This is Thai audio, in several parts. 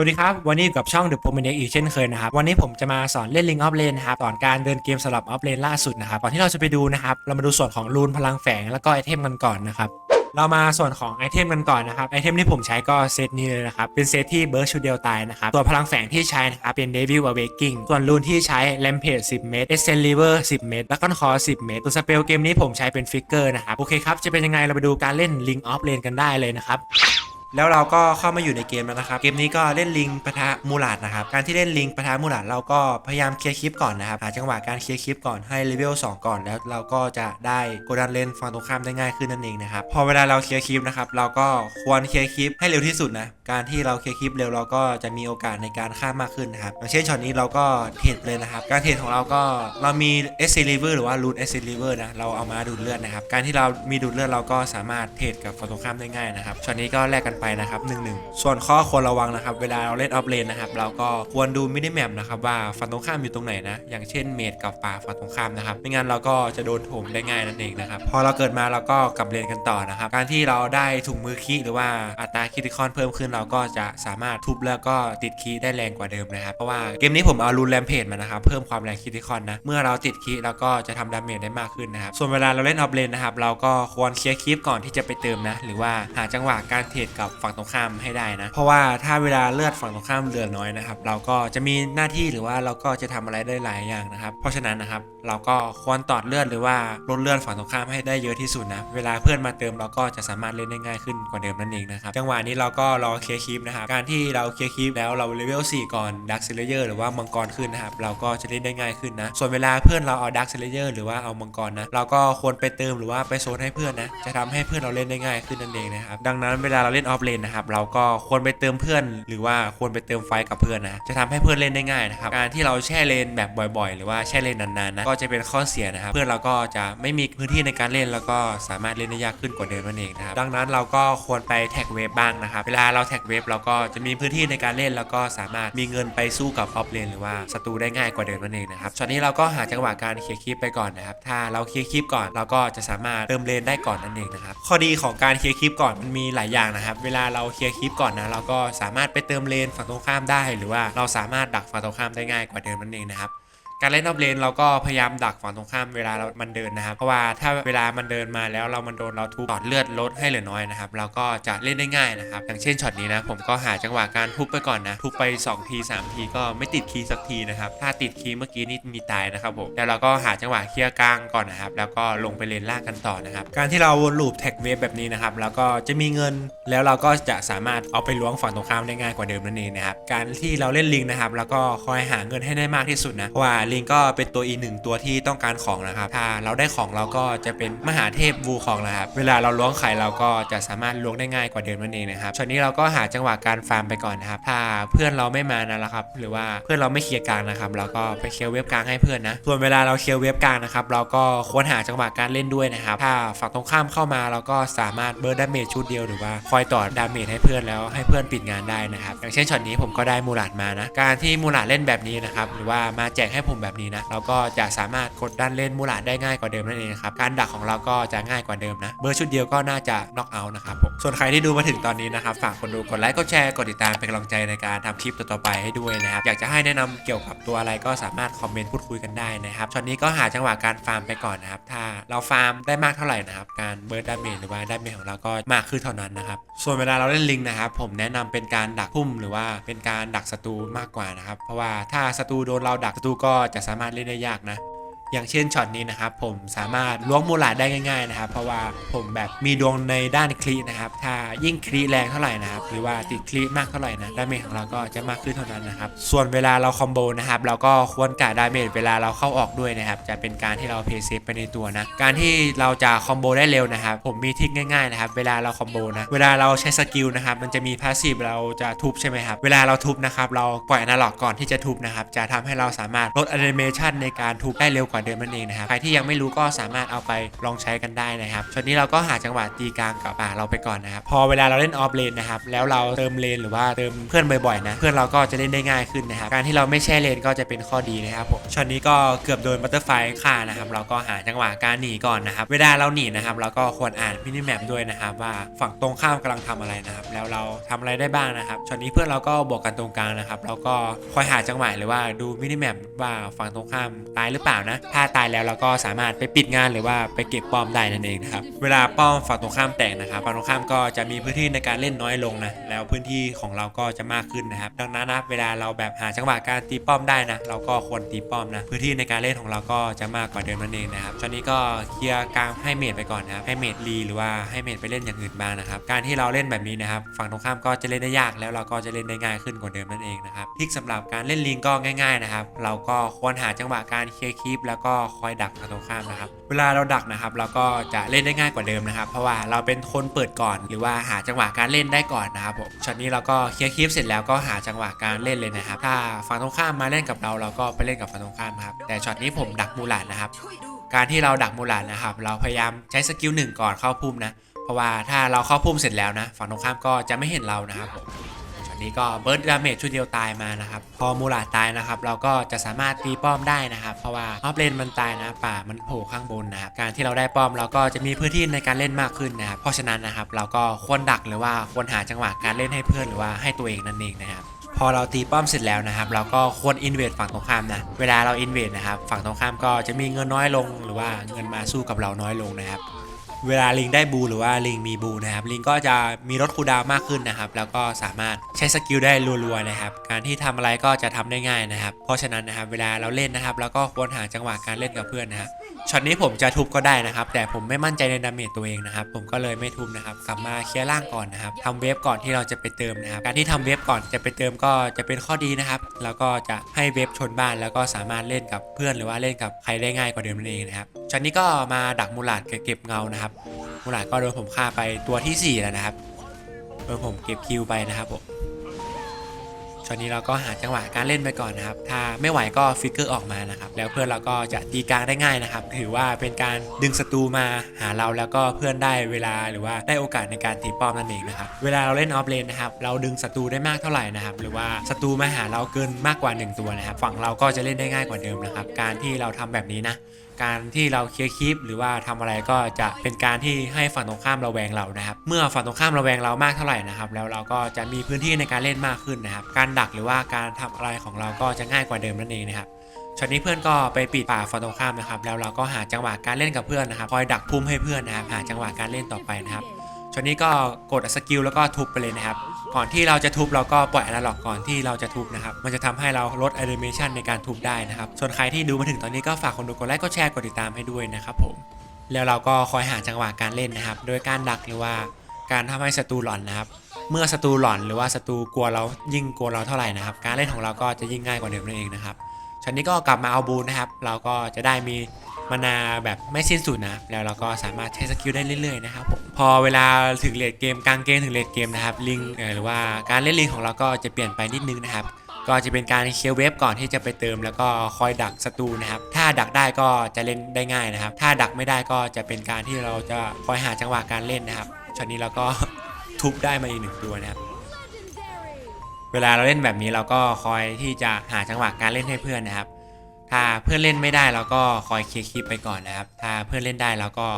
สวัสดีครับ วันนี้กับช่อง The p o m a n i a c อีกเช่นเคยนะครับ วันนี้ผมจะมาสอนเล่น Ring of Lane นะครับสอนการเดินเกมสำหรับ Off Lane ล่าสุดนะครับ ก่อนที่เราจะไปดูนะครับ เรามาดูส่วนของรูนพลังแฝงแล้วก็ไอเทมกันก่อนนะครับเรามาส่วนของไอเทมกันก่อนนะครับไอเทมที่ผมใช้ก็เซตนี้เลยนะครับ เป็นเซตที่เบิร์ดชุดเดียวตายนะครับส่วพลังแฝงที่ใช้นะครับเป็น Devil Awakening ส่วนรูนที่ใช้ Rampage 10 เมตร Essence River 10 เมตรแล้วก็คอ10 เมตรส่วสเปลเกมนี้ผมใช้เป็นฟิกเกอร์นะครับโอเคครับจะเป็นยังไงเราไปดูการเล่น Ring of Lane กันได้เลยนะครับ แล้วเราก็เข้ามาอยู่ในเกมแล้วนะครับ เกมนี้ก็เล่นลิงปะทะมูลาดนะครับ การที่เล่นลิงปะทะมูลาดเราก็พยายามเคลียร์คลิปก่อนนะครับหาจังหวะการเคลียร์คลิปก่อนให้เลเวล2ก่อนแล้วเราก็จะได้กดดันเลนฝั่งตรงข้ามได้ง่ายขึ้นนั่นเองนะครับพอเวลาเราเคลียร์คลิปนะครับเราก็ควรเคลียร์คลิปให้เร็วที่สุดนะการที่เราเคลียร์คลิปเร็วเราก็จะมีโอกาสในการฆ่ามากขึ้นนะครับอย่างเช่นช็อตนี้เราก็เทรดเลยนะครับ การเทรดของเราก็เรามี S C Liver หรือว่า Root S C Liver นะเราเอามาดูดเลือดนะครับการที่เรามีดูดเลือดเราก็สามารถเทรดกับฝั่งตรงข้ามได้ง่ายนะครับช็อตนี้ก็แลกกันไปนะครับ1 1ส่วนข้อควรระวังนะครับ เวลาเราเล่นออฟเลนนะครับ เราก็ควรดูมินิแมปนะครับว่าฝั่งตรงข้ามอยู่ตรงไหนนะ อย่างเช่นเมดกับป่าฝั่งตรงข้ามนะครับ ไม่งั้นเราก็จะโดนโถมได้ง่ายนั่นเองนะครับ พอเราเกิดมาเราก็กลับเลนกันต่อนะครับ การที่เราได้ถุงมือคีหรือว่าอัตราคิติคอนเพิ่มขึ้นเราก็จะสามารถทุบแล้วก็ติดคีได้แรงกว่าเดิมนะครับ เพราะว่าเกมนี้ผมเอารูนแรมเพจมานะครับ เพิ่มความแรงคิติคอนนะ เมื่อเราติดคีเราก็จะทำดาเมจได้มากขึ้นนะครับ ส่วนเวลาเราเล่นออฟเลนนะครับ เราก็ควรเคลียร์คลิปก่อนที่จะไปเติมนะ หรือว่าหาจังหวะการเทรดกับฝั่งตรงข้ามให้ได้นะ เพราะว่าถ้าเวลาเลือดฝั่งตรงข้ามเหลือน้อยนะครับ เราก็จะมีหน้าที่หรือว่าเราก็จะทำอะไรได้หลายอย่างนะครับ เพราะฉะนั้นนะครับเราก็ควรตอดเลือดหรือว่าลดเลือดฝั่งตรงข้ามให้ได้เยอะที่สุดนะเวลาเพื่อนมาเติมเราก็จะสามารถเล่นได้ง่ายขึ้นกว่าเดิมนั่นเองนะครับจังหวะนี้เราก็รอเคลียร์คลิปนะครับการที่เราเคลียร์คลิปแล้วเราเลเวล4ก่อนดักเซเลเยอร์หรือว่ามังกรขึ้นนะครับเราก็จะเล่นได้ง่ายขึ้นนะส่วนเวลาเพื่อนเราเอาดักเซเลเยอร์หรือว่าเอามังกรนะเราก็ควรไปเติมหรือว่าไปโซนให้เพื่อนนะจะทำให้เพื่อนเราเล่นได้ง่ายขึ้นนั่นเองนะครับดังนั้นเวลาเราเล่นออฟเลนนะครับเราก็ควรไปเติมเพื่อน หรือว่าควรไปเติมไฟกับเพื่อนนะจะทำให้เพื่อนเล่นได้ง่ายนะครับการที่เราแช่เลนแบบบ่อยๆ หรือว่าแช่เลนนานๆนะก็จะเป็นข้อเสียนะครับเพื่อนเราก็จะไม่มีพื้นที่ในการเล่นแล้วก็สามารถเล่นได้ยากขึ้นกว่าเดิมนั่นเองนะครับดังนั้นเราก็ควรไปแท็กเวฟบ้างนะครับเวลาเราแท็กเวฟเราก็จะมีพื้นที่ในการเล่นแล้วก็สามารถมีเงินไปสู้กับออฟเลนหรือว่าศัตรูได้ง่ายกว่าเดิมนั่นเองนะครับช็อตนี้เราก็หาจังหวะการเคลียร์คลิปไปก่อนนะครับถ้าเราเคลียร์คลิปก่อนเราก็จะสามารถเติมเลนได้ก่อนนั่นเองนะครับข้อดีของการเคลียร์คลิปก่อนมันมีหลายอย่างนะครับเวลาเราเคลียร์คลิปก่อนนะเราก็สามารถไปเติมเลนฝั่งตรงข้ามได้ หรือว่าเราสามารถดักฝั่งตรงข้ามได้ง่ายกว่าเดิมนั่นเองนะครับ การเล่นนอกเลนเราก็พยายามดักฝั่งตรงข้ามเวลาเรามันเดินนะครับ เพราะว่าถ้าเวลามันเดินมาแล้วเรามันโดนเราทุบตอดเลือดลดให้เหลือน้อยนะครับเราก็จะเล่นได้ง่ายนะครับ อย่างเช่นช็อตนี้นะผมก็หาจังหวะการทุบไปก่อนนะทุบไป 2 ที 3 ทีก็ไม่ติดคีย์สักทีนะครับถ้าติดคีย์เมื่อกี้นี่มีตายนะครับผมแล้วเราก็หาจังหวะเคลียร์กลางก่อนนะครับแล้วก็ลงไปเลนล่างกันต่อนะครับการที่เราวนลูปแท็กเวฟแบบนี้นะครับแล้วก็จะมีเงินแล้วเราก็จะสามารถเอาไปล้วงฝั่งตรงข้ามได้ง่ายกว่าเดิมนั่นเองนะครับการที่เราเล่นลิงนะครับแล้วก็คอยหาเงินให้ได้มากที่สุดนะเพราะว่าลิงก็เป็นตัวอีกหนึ่งตัวที่ต้องการของนะครับถ้าเราได้ของเราก็จะเป็นมหาเทพวูของนะครับ เวลาเราล้วงไข่เราก็จะสามารถล้วงได้ง่ายกว่าเดิมนั่นเองนะครับช็อตนี้เราก็หาจังหวะการฟาร์มไปก่อนนะครับ ถ้าเพื่อนเราไม่มานะครับ หรือว่าเพื่อนเราไม่เคลียร์กลางนะครับ เราก็ไปเคลียร์เว็บกลางให้เพื่อนนะ ส่วนเวลาเราเคลียร์เว็บกลางนะครับ เราก็ควรหาจังหวะการเล่นด้วยนะครับ ถ้าฝั่งตรงข้ามเข้ามาเราก็สามารถเบิร์ดดาเมจชุดเดียวหรือว่าคอยต่อดาเมจให้เพื่อนแล้วให้เพื่อนปิดงานได้นะครับ อย่างเช่นช็อตนี้ผมก็ได้มูลาดมานะ การที่มูลาดเล่นแบบนี้นะครับ หรือว่ามาแจกให้ผมแบบนี้นะเราก็จะสามารถกดดันเล่นมูลาดได้ง่ายกว่าเดิมนั่นเองครับการดักของเราก็จะง่ายกว่าเดิมนะเบอร์ชุดเดียวก็น่าจะน็อกเอาท์นะครับผมส่วนใครที่ดูมาถึงตอนนี้นะครับฝากคนดูกดไลค์กดแชร์กดติดตามเป็นกำลังใจในการทำคลิปต่อๆไปให้ด้วยนะครับอยากจะให้แนะนำเกี่ยวกับตัวอะไรก็สามารถคอมเมนต์พูดคุยกันได้นะครับช็อตนี้ก็หาจังหวะการฟาร์มไปก่อนนะครับถ้าเราฟาร์มได้มากเท่าไหร่นะครับการเบิร์ดดาเมจหรือว่าดาเมจของเราก็มากขึ้นเท่านั้นนะครับส่วนเวลาเราเล่นลิงนะครับผมแนะนำเป็นการดักพุ่มหรือว่าเป็นการดักศัตรูมากกว่านะครับเพราะว่าถ้าศัตรูโดนเราดักศัตรูก็จะสามารถเล่นได้ยากนะ อย่างเช่นช็อตนี้นะครับผมสามารถล้วงมูลาดได้ง่าย ๆนะครับ เพราะว่าผมแบบมีดวงในด้านคลีนะครับ ถ้ายิ่งคลีแรงเท่าไหร่นะครับ หรือว่าติดคลีมากเท่าไหร่นะดาเมจของเราก็จะมากขึ้นเท่านั้นนะครับ ส่วนเวลาเราคอมโบนะครับเราก็ควรกะดาเมจเวลาเราเข้าออกด้วยนะครับ จะเป็นการที่เราเพย์เซฟไปในตัวนะ การที่เราจะคอมโบได้เร็วนะครับ ผมมีทริคง่ายๆนะครับ เวลาเราคอมโบนะ เวลาเราใช้สกิลนะครับ มันจะมีพาสซีฟเราจะทุบใช่ไหมครับ เวลาเราทุบนะครับ เราปล่อยอนาล็อกก่อนที่จะทุบนะครับ จะทำให้เราสามารถลดแอนิเมชันในการทุบได้เร็วกว่าาเดิมนั่นเองนะครับใครที่ยังไม่รู้ก็สามารถเอาไปลองใช้กันได้นะครับช็อตนี้เราก็หาจังหวะตีกลางกับป่าเราไปก่อนนะครับพอเวลาเราเล่นออฟเลนนะครับแล้วเราเติมเลนหรือว่าเติมเพื่อนบ่อยๆนะเพื่อนเราก็จะเล่นได้ง่ายขึ้นนะครับการที่เราไม่แช่เลนก็จะเป็นข้อดีนะครับผมช็อตนี้ก็เกือบโดนบัตเตอร์ไฟฆ่านะครับเราก็หาจังหวะการหนีก่อนนะครับเวลาเราหนีนะครับเราก็ควรอ่านมินิแมปด้วยนะครับว่าฝั่งตรงข้ามกำลังทำอะไรนะครับแล้วเราทำอะไรได้บ้างนะครับช็อตนี้เพื่อนเราก็บวกกันตรงกลางนะครับเราก็คอยหาจังหวะหรือว่าดูมินิแมปว่าฝั่งตรงข้ามตายหรือเปล่านะถ้าตายแล้วเราก็สามารถไปปิดงานหรือว่าไปเก็บป้อมได้นั่นเองนะครับเวลาป้อมฝั่งตรงข้ามแตกนะครับฝั่งตรงข้ามก็จะมีพื้นที่ในการเล่นน้อยลงนะแล้วพื้นที่ของเราก็จะมากขึ้นนะครับ ดังนั้นนะเวลาเราแบบหาจังหวะการตีป้อมได้นะเราก็ควรตีป้อมนะพื้นที่ในการเล่นของเราก็จะมากกว่าเดิมนั่นเองนะครับตอนนี้ก็เคลียร์กลางให้เมดไปก่อนนะครับให้เมดรีหรือว่าให้เมดไปเล่นอย่างอื่นบ้างนะครับการที่เราเล่นแบบนี้นะครับฝั่งตรงข้ามก็จะเล่นได้ยากแล้วเราก็จะเล่นได้ง่ายขึ้นกว่าเดิมนั่นเองนะครับทิกสำหรับการเล่นลิงก็ง่าย ๆนะครับ เราก็ควรหาจังหวะการเคลียร์คลิปแล้วก็คอยดักฝั่งตรงข้ามนะครับ เวลาเราดักนะครับ เราก็จะเล่นได้ง่ายกว่าเดิมนะครับ เพราะว่าเราเป็นคนเปิดก่อน หรือว่าหาจังหวะการเล่นได้ก่อนนะครับผมช็อตนี้เราก็เคลียร์คลิปเสร็จแล้วก็หาจังหวะการเล่นเลยนะครับ ถ้าฝั่งตรงข้ามมาเล่นกับเราเราก็ไปเล่นกับฝั่งตรงข้ามนะครับ แต่ช็อตนี้ผมดักมูหลานนะครับ การที่เราดักมูหลานนะครับ เราพยายามใช้สกิลหนึ่งก่อนเข้าพุ่มนะ เพราะว่าถ้าเราเข้าพุ่มเสร็จแล้วนะ ฝั่งตรงข้ามก็จะไม่เห็นเรานะครับผม นี้ก็เบิร์ดดาเมจชุดเดียวตายมานะครับ พอมูหลาตายนะครับ เราก็จะสามารถตีป้อมได้นะครับ เพราะว่าออฟเลนมันตายนะป่ามันโผล่ข้างบนนะครับ การที่เราได้ป้อมเราก็จะมีพื้นที่ในการเล่นมากขึ้นนะครับ เพราะฉะนั้นนะครับเราก็ควรดักหรือว่าควรหาจังหวะการเล่นให้เพื่อนหรือว่าให้ตัวเองนั่นเองนะครับพอเราตีป้อมเสร็จแล้วนะครับเราก็ควรอินเวดฝั่งตรงข้ามนะเวลาเราอินเวดนะครับฝั่งตรงข้ามก็จะมีเงินน้อยลง หรือว่าเงินมาสู้กับเราน้อยลงนะครับ เวลาลิงได้บูหรือว่าลิงมีบูนะครับลิงก็จะมีรถคูดาวมากขึ้นนะครับ แล้วก็สามารถใช้สกิลได้รัวๆนะครับ การที่ทำอะไรก็จะทำได้ง่ายนะครับ เพราะฉะนั้นนะครับเวลาเราเล่นนะครับ แล้วก็ควรหาจังหวะการเล่นกับเพื่อนนะครับ ช็อตนี้ผมจะทุบก็ได้นะครับ แต่ผมไม่มั่นใจในดาเมจตัวเองนะครับ ผมก็เลยไม่ทุบนะครับ กลับมาเคลียร์ล่างก่อนนะครับทำเวฟก่อนที่เราจะไปเติมนะครับ การที่ทำเวฟก่อนจะไปเติมก็จะเป็นข้อดีนะครับ แล้วก็จะให้เวฟชนบ้านแล้วก็สามารถเล่นกับเพื่อนหรือว่าเล่นกับใครได้ง่ายกว่าเดิมนั่นเองนะครับ ช็อตนี้ก็มาดักมูลาดเก็บเงานะครับ มูลาดก็โดนผมฆ่าไปตัวที่ 4 แล้วนะครับโดนผมเก็บคิวไปนะครับผม ช็อตนี้เราก็หาจังหวะการเล่นไปก่อนนะครับ ถ้าไม่ไหวก็ฟิกเกอร์ออกมานะครับ แล้วเพื่อนเราก็จะตีกลางได้ง่ายนะครับ ถือว่าเป็นการดึงศัตรูมาหาเราแล้วก็เพื่อนได้เวลาหรือว่าได้โอกาสในการตีป้อมนั่นเองนะครับ เวลาเราเล่นออฟเลนนะครับ เราดึงศัตรูได้มากเท่าไหร่นะครับ หรือว่าศัตรูมาหาเราเกินมากกว่า 1 ตัวนะครับ ฝั่งเราก็จะเล่นได้ง่ายกว่าเดิมนะครับ การที่เราทำแบบนี้นะ การที่เราเคลียร์คลิป หรือว่าทำอะไรก็จะเป็นการที่ให้ฝั่งตรงข้ามเราแวงเรานะครับ เมื่อฝั่งตรงข้ามเราแวงเรามากเท่าไหร่นะครับ แล้วเราก็จะมีพื้นที่ในการเล่นมากขึ้นนะครับ การดักหรือว่าการทำอะไรของเราก็จะง่ายกว่าเดิมนั่นเองนะครับช็อตนี้เพื่อนก็ไปปิดป่าฝั่งตรงข้ามนะครับ แล้วเราก็หาจังหวะการเล่นกับเพื่อนนะครับคอยดักพุ่มให้เพื่อนนะครับ หาจังหวะการเล่นต่อไปนะครับช็อตนี้ก็กดสกิลแล้วก็ทุบไปเลยนะครับ ก่อนที่เราจะทุบเราก็ปล่อยอนาล็อกก่อนที่เราจะทุบนะครับ มันจะทำให้เราลดแอนิเมชันในการทุบได้นะครับ ส่วนใครที่ดูมาถึงตอนนี้ก็ฝากคนดูกดไลค์กดแชร์กดติดตามให้ด้วยนะครับผม แล้วเราก็คอยหาจังหวะการเล่นนะครับ โดยการดักหรือว่าการทำให้ศัตรูหลอนนะครับ เมื่อศัตรูหลอนหรือว่าศัตรูกลัวเรายิ่งกลัวเราเท่าไหร่นะครับ การเล่นของเราก็จะยิ่งง่ายกว่าเดิมนั่นเองนะครับชันนี้ก็กลับมาเอาบูนนะครับ เราก็จะได้มี มานาแบบไม่สิ้นสุดนะแล้วเราก็สามารถใช้สกิลได้เรื่อยๆนะครับผมพอเวลาถึงเลดเกมกลางเกมถึงเลดเกมนะครับลิงหรือว่าการเล่นลิงของเราก็จะเปลี่ยนไปนิดนึงนะครับก็จะเป็นการเคลียร์เวฟก่อนที่จะไปเติมแล้วก็คอยดักศัตรูนะครับ ถ้าดักได้ก็จะเล่นได้ง่ายนะครับ ถ้าดักไม่ได้ก็จะเป็นการที่เราจะคอยหาจังหวะการเล่นนะครับช็อตนี้เราก็ทุบได้มาอีกหนึ่งตัวนะครับเวลาเราเล่นแบบนี้เราก็คอยที่จะหาจังหวะการเล่นให้เพื่อนนะครับ ถ้าเพื่อนเล่นไม่ได้เราก็คอยเคลียร์คลิปไปก่อนนะครับ ถ้าเพื่อนเล่นได้เราก็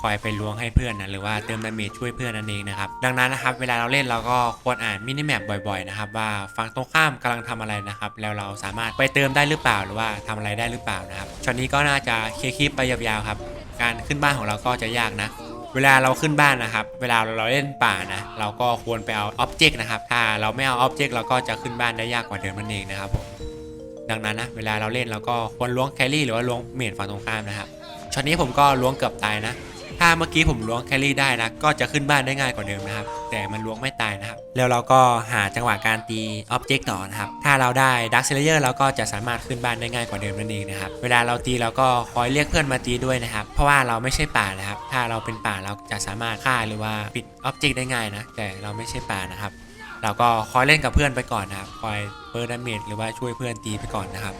คอยไปล้วงให้เพื่อนนะหรือว่าเติมดาเมจช่วยเพื่อนนั่นเองนะครับดังนั้นนะครับเวลาเราเล่นเราก็ควรอ่านมินิแมปบ่อยๆนะครับว่าฝั่งตรงข้ามกำลังทำอะไรนะครับแล้วเราสามารถไปเติมได้หรือเปล่าหรือว่าทำอะไรได้หรือเปล่านะครับช็อตนี้ก็น่าจะเคลียร์คลิปไปยาวๆครับการขึ้นบ้านของเราก็จะยากนะเวลาเราขึ้นบ้านนะครับ เวลาเราเล่นป่านะ เราก็ควรไปเอาอ็อบเจกต์นะครับ ถ้าเราไม่เอาอ็อบเจกต์เราก็จะขึ้นบ้านได้ยากกว่าเดิมนั่นเองนะครับผม ดังนั้นนะเวลาเราเล่นเราก็ควรล้วงแครี่หรือว่าล้วงเมดฝั่งตรงข้ามนะครับช็อตนี้ผมก็ล้วงเกือบตายนะ ถ้าเมื่อกี้ผมล้วงแครี่ได้นะ ก็จะขึ้นบ้านได้ง่ายกว่าเดิมนะครับ แต่มันล้วงไม่ตายนะครับ แล้วเราก็หาจังหวะการตีอ็อบเจกต์ต่อนะครับ ถ้าเราได้ดักเซเลเยอร์เราก็จะสามารถขึ้นบ้านได้ง่ายกว่าเดิมนั่นเองนะครับ เวลาเราตีเราก็คอยเรียกเพื่อนมาตีด้วยนะครับ เพราะว่าเราไม่ใช่ป่านะครับ ถ้าเราเป็นป่าเราจะสามารถฆ่าหรือว่าปิดอ็อบเจกต์ได้ง่ายนะ แต่เราไม่ใช่ป่านะครับ เราก็คอยเล่นกับเพื่อนไปก่อนนะครับคอยเปิดดาเมจหรือว่าช่วยเพื่อนตีไปก่อนนะครับ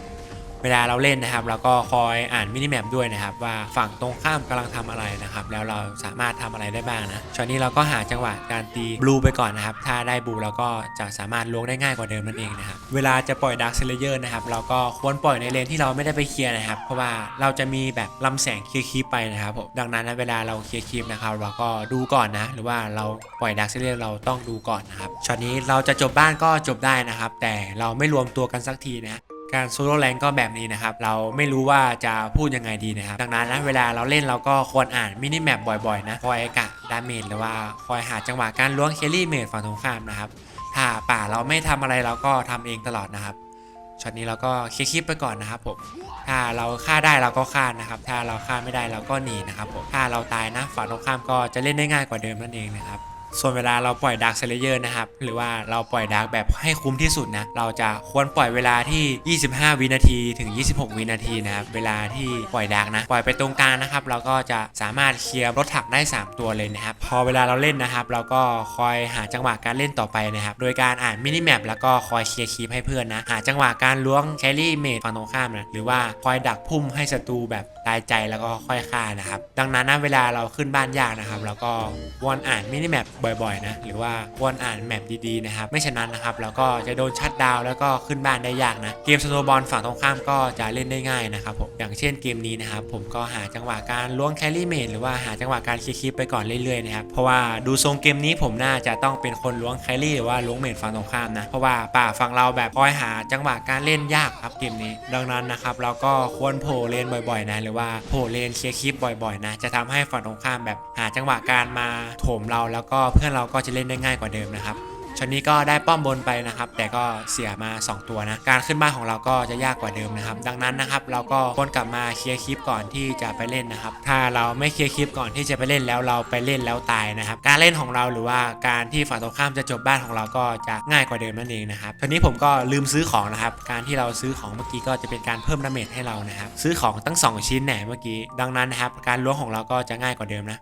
เวลาเราเล่นนะครับ เราก็คอยอ่านมินิแมปด้วยนะครับว่าฝั่งตรงข้ามกำลังทำอะไรนะครับ แล้วเราสามารถทำอะไรได้บ้างนะช็อตนี้เราก็หาจังหวะการตีบลูไปก่อนนะครับ ถ้าได้บลูเราก็จะสามารถล้วงได้ง่ายกว่าเดิมนั่นเองนะครับ เวลาจะปล่อยดาร์คเซเลเยอร์นะครับ เราก็ควรปล่อยในเลนที่เราไม่ได้ไปเคลียร์นะครับ เพราะว่าเราจะมีแบบลำแสงเคลียร์คลิปไปนะครับผมดังนั้นนเวลาเราเคลียร์คลิปนะครับเราก็ดูก่อนนะ หรือว่าเราปล่อยดาร์คเซเลเยอร์เราต้องดูก่อนนะครับช็อตนี้เราจะจบบ้านก็จบได้นะครับ แต่เราไม่รวมตัวกันสักทีนะ การโซโล่แรงก็แบบนี้นะครับ เราไม่รู้ว่าจะพูดยังไงดีนะครับ ดังนั้นนะเวลาเราเล่นเราก็ควรอ่านมินิแมปบ่อยๆนะ คอยกะดาเมจหรือว่าคอยหาจังหวะการล้วงเคลลี่เมจฝั่งตรงข้ามนะครับ ถ้าป่าเราไม่ทำอะไรเราก็ทำเองตลอดนะครับช็อตนี้เราก็เคลียร์คลิปไปก่อนนะครับผม ถ้าเราฆ่าได้เราก็ฆ่านะครับ ถ้าเราฆ่าไม่ได้เราก็หนีนะครับผม ถ้าเราตายนะฝั่งตรงข้ามก็จะเล่นได้ง่ายกว่าเดิมนั่นเองนะครับ ส่วนเวลาเราปล่อยดาร์คเซเลเยอร์นะครับ หรือว่าเราปล่อยดาร์กแบบให้คุ้มที่สุดนะ เราจะควรปล่อยเวลาที่ 25 วินาทีถึง 26 วินาทีนะครับ เวลาที่ปล่อยดาร์กนะ ปล่อยไปตรงกลางนะครับ เราก็จะสามารถเคลียร์รถถังได้ 3 ตัวเลยนะครับ พอเวลาเราเล่นนะครับ เราก็คอยหาจังหวะการเล่นต่อไปนะครับ โดยการอ่านมินิแมปแล้วก็คอยเคลียร์คีปให้เพื่อนนะ หาจังหวะการล้วงแครี่เมดฝั่งตรงข้ามนะ หรือว่าคอยดักพุ่มให้ศัตรูแบบายใจแล้วก็ค่อยฆ่านะครับ ดังนั้นนะเวลาเราขึ้นบ้านยากนะครับเราก็วนอ่านมินิแมปบ่อยๆนะหรือว่าควรอ่านแมปดีๆนะครับไม่ฉะนั้นนะครับเราก็จะโดนชัดดาวแล้วก็ขึ้นบ้านได้ยากนะเกมสโนบอลฝั่งตรงข้ามก็จะเล่นได้ง่ายนะครับผมอย่างเช่นเกมนี้นะครับผมก็หาจังหวะการล้วงแคลรี่เมดหรือว่าหาจังหวะการคลิปไปก่อนเรื่อยๆนะครับเพราะว่าดูทรงเกมนี้ผมน่าจะต้องเป็นคนล้วงแคลรี่หรือว่าล้วงเมดฝั่งตรงข้ามนะเพราะว่าป่าฝั่งเราแบบคอยหาจังหวะการเล่นยากครับเกมนี้ ดังนั้นนะครับเราก็ควรโผล่เลนบ่อยๆนะหรือว่าโผล่เลนเคลียร์คลิปบ่อยๆ นะ จะทำให้ฝั่งตรงข้ามแบบหาจังหวะการมาโถมเราแล้วก็เพื่อนเราก็จะเล่นได้ง่ายกว่าเดิมนะครับ ช็อตนี้ก็ได้ป้อมบนไปนะครับ แต่ก็เสียมา 2 ตัวนะ การขึ้นบ้านของเราก็จะยากกว่าเดิมนะครับ ดังนั้นนะครับเราก็วรกลับมาเคลียร์คลิปก่อนที่จะไปเล่นนะครับ ถ้าเราไม่เคลียร์คลิปก่อนที่จะไปเล่นแล้วเราไปเล่นแล้วตายนะครับ การเล่นของเราหรือว่าการที่ฝั่งตรงข้ามจะจบบ้านของเราก็จะง่ายกว่าเดิมนั่นเองนะครับทีนี้ผมก็ลืมซื้อของนะครับ การที่เราซื้อของเมื่อกี้ก็จะเป็นการเพิ่มดาเมจให้เรานะครับ ซื้อของตั้ง 2 ชิ้นแหน่เมื่อกี้ ดังนั้นนะครับการล้วงของเราก็จะง่ายกว่าเดิมนะ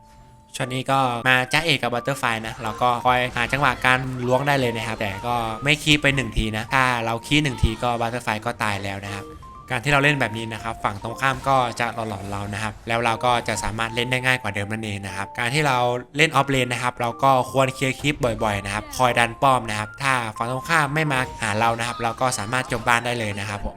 ช็อตนี้ก็มาจ้าเอกกับบัตเตอร์ไฟนะ เราก็คอยหาจังหวะการล้วงได้เลยนะครับ แต่ก็ไม่คีไป 1 ทีนะ ถ้าเราคีหนึ่งทีก็บัตเตอร์ไฟก็ตายแล้วนะครับ การที่เราเล่นแบบนี้นะครับ ฝั่งตรงข้ามก็จะหลอนเรานะครับ แล้วเราก็จะสามารถเล่นได้ง่ายกว่าเดิมนั่นเองนะครับ การที่เราเล่นออฟเลนนะครับ เราก็ควรเคลียร์คลิปบ่อยๆนะครับ คอยดันป้อมนะครับ ถ้าฝั่งตรงข้ามไม่มาหาเรานะครับ เราก็สามารถจบบ้านได้เลยนะครับผม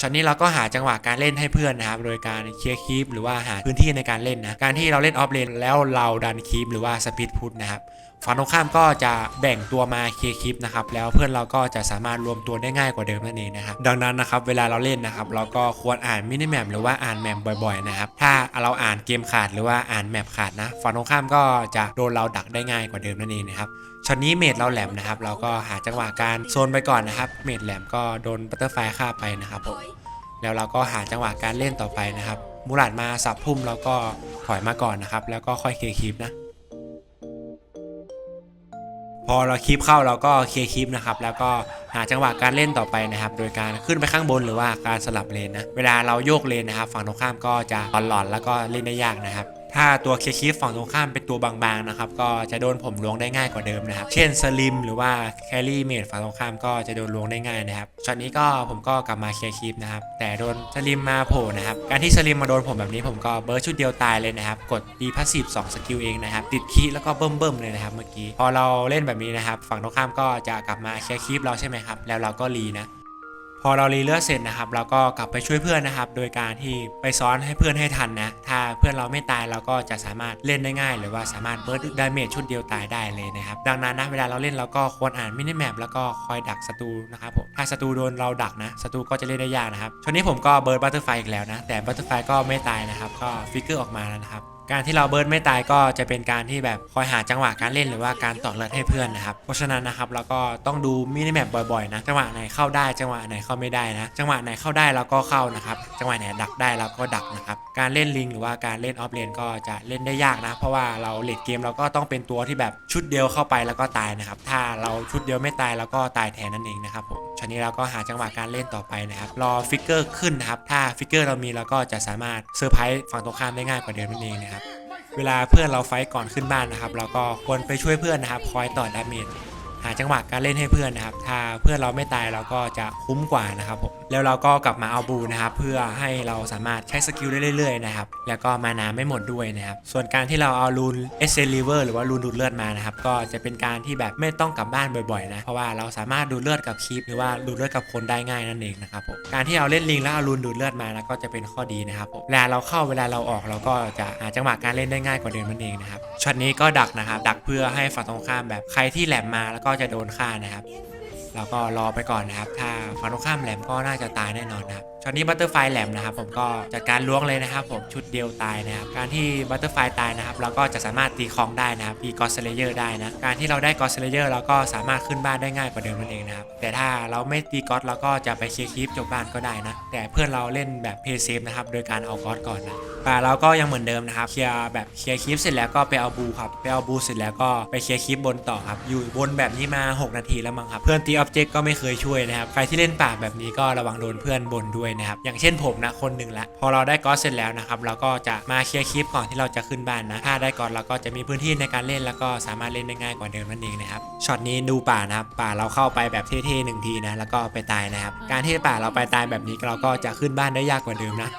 ช็อตนี้เราก็หาจังหวะการเล่นให้เพื่อนนะครับโดยการเคลียร์คีปหรือว่าหาพื้นที่ในการเล่นนะการที่เราเล่นออฟเลนแล้วเราดันคีปหรือว่าสปีดพุทนะครับ ฝั่งตรงข้ามก็จะแบ่งตัวมาเคลียร์คลิปนะครับแล้วเพื่อนเราก็จะสามารถรวมตัวได้ง่ายกว่าเดิมนั่นเองนะครับดังนั้นนะครับเวลาเราเล่นนะครับเราก็ควรอ่านมินิแมปหรือว่าอ่านแมปบ่อยๆนะครับถ้าเราอ่านเกมขาดหรือว่าอ่านแมปขาดนะฝั่งตรงข้ามก็จะโดนเราดักได้ง่ายกว่าเดิมนั่นเองนะครับช็อตนี้เมดเราแหลมนะครับเราก็หาจังหวะการโซนไปก่อนนะครับเมดแหลมก็โดนบัตเตอร์ไฟฆ่าไปนะครับผมแล้วเราก็หาจังหวะการเล่นต่อไปนะครับมูลาดมาสับพุ่มเราก็ถอยมาก่อนนะครับแล้วก็ค่อยเคลียร์คลิปนะ พอเราคลิปเข้าเราก็เคลียร์คลิปนะครับแล้วก็หาจังหวะการเล่นต่อไปนะครับ โดยการขึ้นไปข้างบนหรือว่าการสลับเลนนะเวลาเราโยกเลนนะครับ ฝั่งตรงข้ามก็จะหลอนๆแล้วก็เล่นได้ยากนะครับ ถ้าตัวเคลียร์คลิปฝั่งตรงข้ามเป็นตัวบางๆนะครับก็จะโดนผมล้วงได้ง่ายกว่าเดิมนะครับ เช่นสลิมหรือว่าแครี่เมดฝั่งตรงข้ามก็จะโดนล้วงได้ง่ายนะครับช็อตนี้ก็ผมก็กลับมาเคลียร์คลิปนะครับแต่โดนสลิมมาโผล่นะครับการที่สลิมมาโดนผมแบบนี้ผมก็เบิร์ชุดเดียวตายเลยนะครับกดดีพาสซีฟ2สกิลเองนะครับติดคีแล้วก็เบิ่มเบิ่มๆเลยนะครับเมื่อกี้พอเราเล่นแบบนี้นะครับฝั่งตรงข้ามก็จะกลับมาเคลียร์คลิปเราใช่ไหมครับแล้วเราก็รีนะ พอเรารีเลือดเสร็จนะครับเราก็กลับไปช่วยเพื่อนนะครับ โดยการที่ไปซ้อนให้เพื่อนให้ทันนะ ถ้าเพื่อนเราไม่ตายเราก็จะสามารถเล่นได้ง่าย หรือว่าสามารถเบิร์ดดาเมจชุดเดียวตายได้เลยนะครับ ดังนั้นนะเวลาเราเล่นเราก็ควรอ่านมินิแมปแล้วก็คอยดักศัตรูนะครับผมถ้าศัตรูโดนเราดักนะศัตรูก็จะเล่นได้ยากนะครับช่วงนี้ผมก็เบิร์ดบัตเตอร์ไฟอีกแล้วนะแต่บัตเตอร์ไฟก็ไม่ตายนะครับก็ฟิกเกอร์ออกมาแล้วนะครับ การที่เราเบิร์ดไม่ตายก็จะเป็นการที่แบบคอยหาจังหวะการเล่นหรือว่าการต่อเลือดให้เพื่อนนะครับ เพราะฉะนั้นนะครับเราก็ต้องดูมินิแมปบ่อยๆนะจังหวะไหนเข้าได้จังหวะไหนเข้าไม่ได้นะ จังหวะไหนเข้าได้เราก็เข้านะครับ จังหวะไหนดักได้เราก็ดักนะครับการเล่นลิงหรือว่าการเล่นออฟเลนก็จะเล่นได้ยากนะ เพราะว่าเราเลดเกมเราก็ต้องเป็นตัวที่แบบชุดเดียวเข้าไปแล้วก็ตายนะครับ ถ้าเราชุดเดียวไม่ตายเราก็ตายแทนนั่นเองนะครับผมชนี้เราก็หาจังหวะการเล่นต่อไปนะครับรอฟิกเกอร์ขึ้นนะครับถ้าฟิกเกอร์เรามีเราก็จะสามารถเซอร์ไพรส์ฝั่งตรงข้ามได้ง่ายกว่าเดิมนั่นเองนะครับ เวลาเพื่อนเราไฟต์ก่อนขึ้นบ้านนะครับ เราก็ควรไปช่วยเพื่อนนะครับ คอยต่อดาเมจหาจังหวะการเล่นให้เพื่อนนะครับ ถ้าเพื่อนเราไม่ตายเราก็จะคุ้มกว่านะครับผม แล้วเราก็กลับมาเอาบูนะครับเพื่อให้เราสามารถใช้สกิลได้เรื่อยๆนะครับแล้วก็มานาไม่หมดด้วยนะครับส่วนการที่เราเอารูนเอเซลิเวอร์หรือว่ารูนดูดเลือดมานะครับก็จะเป็นการที่แบบไม่ต้องกลับบ้านบ่อยๆนะเพราะว่าเราสามารถดูดเลือดกับคลิปหรือว่าดูดเลือดกับคนได้ง่ายนั่นเองนะครับผมการที่เราเล่นลิงแล้วเอารูนดูดเลือดมานะก็จะเป็นข้อดีนะครับผมเวลาเราเข้าเวลาเราออกเราก็จะหาจังหวะการเล่นได้ง่ายกว่าเดิมนั่นเองนะครับช็อตนี้ก็ดักนะครับดักเพื่อให้ฝั่งตรงข้ามแบบใครที่แหลมมาแล้วก็จะโดนฆ่านะครับ เราก็รอไปก่อนนะครับ ถ้าฝั่งตรงข้ามแหลมก็น่าจะตายแน่นอนนะครับ อตนี้บัตเตอร์ไฟแหลมนะครับผมก็จัดการล้วงเลยนะครับ ผมชุดเดียวตายนะครับ การที่บัตเตอร์ไฟตายนะครับเราก็จะสามารถตีคองได้นะครับตีกอสเลเยอร์ได้นะการที่เราได้กอสเลเยอร์เราก็สามารถขึ้นบ้านได้ง่ายกว่าเดิมนั่นเองนะครับแต่ถ้าเราไม่ตีกอสเราก็จะไปเคลียร์คลิปจบบ้านก็ได้นะแต่เพื่อนเราเล่นแบบเพย์เซฟนะครับโดยการเอากอสก่อนนะแต่เราก็ยังเหมือนเดิมนะครับเคลียร์แบบเคลียร์คลิปเสร็จแล้วก็ไปเอาบูครับไปเอาบูเสร็จแล้วก็ไปเคลียร์คลิปบนต่อครับอยู่บนแบบนี้มา 6 นาทีแล้วมั้งครับเพื่อนตีออบเจกต์ก็ไม่เคยช่วยนะครับใครที่เล่นป่าแบบนี้ก็ระวังโดนเพื่อนบนด้วยนะครับ อย่างเช่นผมนะคนหนึ่งละ พอเราได้กอสเสร็จแล้วนะครับ เราก็จะมาเคลียร์คลิปก่อนที่เราจะขึ้นบ้านนะ ถ้าได้กอสเราก็จะมีพื้นที่ในการเล่นแล้วก็สามารถเล่นได้ง่ายกว่าเดิมนั่นเองนะครับ ช็อตนี้ดูป่านะครับ ป่าเราเข้าไปแบบเท่ๆหนึ่งทีนะ แล้วก็ไปตายนะครับ การที่ป่าเราไปตายแบบนี้เราก็จะขึ้นบ้านได้ยากกว่าเดิมนะ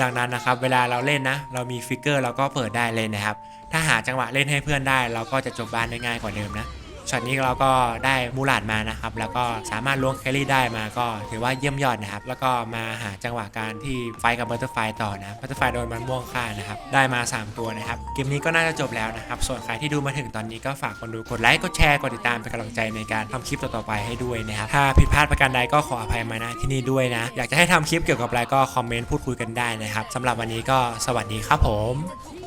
ดังนั้นนะครับ เวลาเราเล่นนะ เรามีฟิกเกอร์เราก็เปิดได้เลยนะครับ ถ้าหาจังหวะเล่นให้เพื่อนได้ เราก็จะจบบ้านได้ง่ายกว่าเดิมนะ ช็อตนี้เราก็ได้มูลาดมานะครับ แล้วก็สามารถล้วงแครี่ได้มาก็ถือว่าเยี่ยมยอดนะครับ แล้วก็มาหาจังหวะการที่ไฟกับบัตเตอร์ไฟต่อนะบัตเตอร์ไฟโดนมันม่วงฆ่านะครับ ได้มา 3 ตัวนะครับ เกมนี้ก็น่าจะจบแล้วนะครับ ส่วนใครที่ดูมาถึงตอนนี้ก็ฝากคนดูกดไลค์ กดแชร์ กดติดตามเป็นกำลังใจในการทำคลิปต่อๆไปให้ด้วยนะครับ ถ้าผิดพลาดประการใดก็ขออภัยมาณที่นี่ด้วยนะ อยากจะให้ทำคลิปเกี่ยวกับอะไรก็คอมเมนต์พูดคุยกันได้นะครับสำหรับวันนี้ก็สวัสดีครับผม